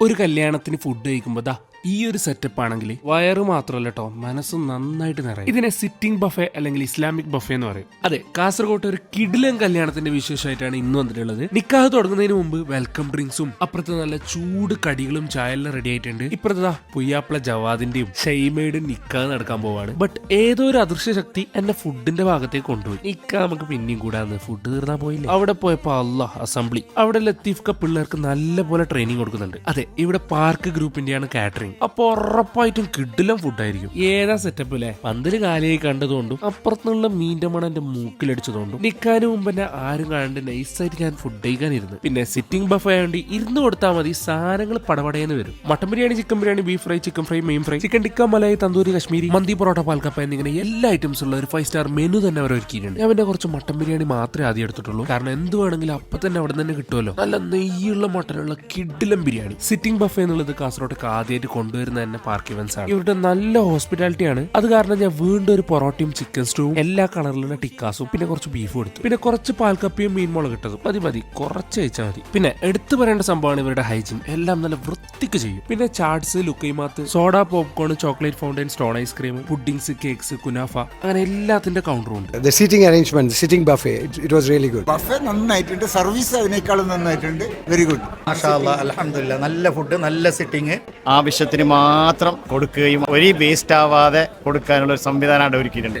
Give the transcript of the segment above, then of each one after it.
ഒരു കല്യാണത്തിന് ഫുഡ് കഴിക്കുമ്പോ ദാ ഈ ഒരു സെറ്റപ്പ് ആണെങ്കിൽ വയറ് മാത്രമല്ല കേട്ടോ മനസ്സും നന്നായിട്ട് നിറയും. ഇതിനെ സിറ്റിംഗ് ബഫേ അല്ലെങ്കിൽ ഇസ്ലാമിക് ബഫേ എന്ന് പറയും. അതെ കാസർഗോട്ട് ഒരു കിടിലൻ കല്യാണത്തിന്റെ വിശേഷമായിട്ടാണ് ഇന്ന് വന്നിട്ടുള്ളത്. നിക്കാഹ് തുടങ്ങുന്നതിന് മുമ്പ് വെൽക്കം ഡ്രിങ്ക്സും അപ്പുറത്തെ നല്ല ചൂട് കടികളും ചായയെല്ലാം റെഡി ആയിട്ടുണ്ട്. ഇപ്പുറത്താ പുയ്യാപ്പിള ജവാദിന്റെയും ഷെയ്മയുടെയും നിക്കാഹ് നടക്കാൻ പോവാണ്. ബട്ട് ഏതോ ഒരു അദൃശ്യ ശക്തി എന്നെ ഫുഡിന്റെ ഭാഗത്തേക്ക് കൊണ്ടുപോയി. നിക്കാഹ് നമുക്ക് പിന്നെയും കൂടാന്ന് ഫുഡ് തീർന്നാ പോയില്ല? അവിടെ പോയപ്പോ അല്ല അസംബ്ലി അവിടെ ലത്തീഫ്ക പിള്ളേർക്ക് നല്ല പോലെ ട്രെയിനിങ് കൊടുക്കുന്നുണ്ട്. അതെ ഇവിടെ പാർക്ക് ഗ്രൂപ്പിന്റെയാണ് കാറ്ററിംഗ് അപ്പൊ ഉറപ്പായിട്ടും കിഡിലും ഫുഡായിരിക്കും ഏതാ സെറ്റപ്പ് അല്ലേ പന്തിൽ കാലിയായി കണ്ടതുകൊണ്ടും അപ്പുറത്തുള്ള മീന്റെ മണം എന്റെ മൂക്കിലടിച്ചതുകൊണ്ടും നിക്കാന് മുമ്പ് എന്നെ ആരും കാണാണ്ട് നൈസായിട്ട് ഞാൻ ഫുഡ് കഴിക്കാനിരുന്നു. പിന്നെ സിറ്റിംഗ് ബഫ് ആയതുകൊണ്ട് ഇരുന്ന് കൊടുത്താൽ മതി സാധനങ്ങൾ പടപടയെന്ന് വരും. Mutton biryani chicken biryani beef fry chicken fry main fry chicken tikka malai tandoori Kashmiri mandi porotta പാൽക്കപ്പ എന്നിങ്ങനെ എല്ലാ ഐറ്റംസ് ഉള്ള ഒരു ഫൈവ് സ്റ്റാർ മെനു തന്നെ അവർ ഒരുക്കിയിട്ടുണ്ട്. ഞാൻ പിന്നെ കുറച്ച് മട്ടൻ ബിരിയാണി മാത്രമേ ആദ്യം എടുത്തിട്ടുള്ളൂ. കാരണം എന്ത് വേണമെങ്കിലും അപ്പൊ തന്നെ അവിടെ തന്നെ കിട്ടുമല്ലോ. നല്ല നെയ്യുള്ള മട്ടനുള്ള കിഡിലം ബിരിയാണി. സിറ്റിംഗ് ബഫ് എന്നുള്ളത് കാസർഗോട്ടേക്ക് ആദ്യമായിട്ട് കൊണ്ടുവരുന്ന തന്നെ പാർക്ക് ഇവൻസ് ആണ്. ഇവരുടെ നല്ല ഹോസ്പിറ്റാലിറ്റി ആണ്. അത് കാരണം ഞാൻ വീണ്ടും ഒരു പൊറോട്ടയും ചിക്കൻ സ്റ്റൂവും എല്ലാ കളറിലുള്ള ടിക്കാസും പിന്നെ കുറച്ച് ബീഫും എടുത്തു. പിന്നെ കുറച്ച് പാൽക്കപ്പിയും മീൻ മുളക് ഇട്ടതും. മതി മതി കുറച്ച് കഴിച്ചാൽ മതി. പിന്നെ എടുത്തു പറയേണ്ട സംഭവമാണ് ഇവരുടെ ഹൈജീൻ എല്ലാം നല്ല വൃത്തിക്ക് ചെയ്യും. പിന്നെ chaats ലുക്കൈമാത്ത് soda popcorn chocolate fountain stone ice cream puddings cakes kunafa അങ്ങനെ എല്ലാത്തിന്റെ കൗണ്ടറും ഉണ്ട്. Seating arrangement seating buffet it was really good buffet നന്നായിട്ടുണ്ട്. സർവീസ് അതിനേക്കാളും നന്നായിട്ടുണ്ട്. വെരി ഗുഡ് മാഷാ അല്ലാ അലഹമില്ല നല്ല ഫുഡ് നല്ല സിറ്റിംഗ് ആവശ്യത്തിന് ഉൽപ്പന്നത്തിന് മാത്രം കൊടുക്കുകയും ഒരു വേസ്റ്റ് ആവാതെ കൊടുക്കാനുള്ള ഒരു സംവിധാനമാണ് ഒരുക്കിയിട്ടുണ്ട്.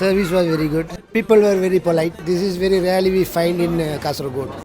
Service was very good people very very this is we find in Kasaragod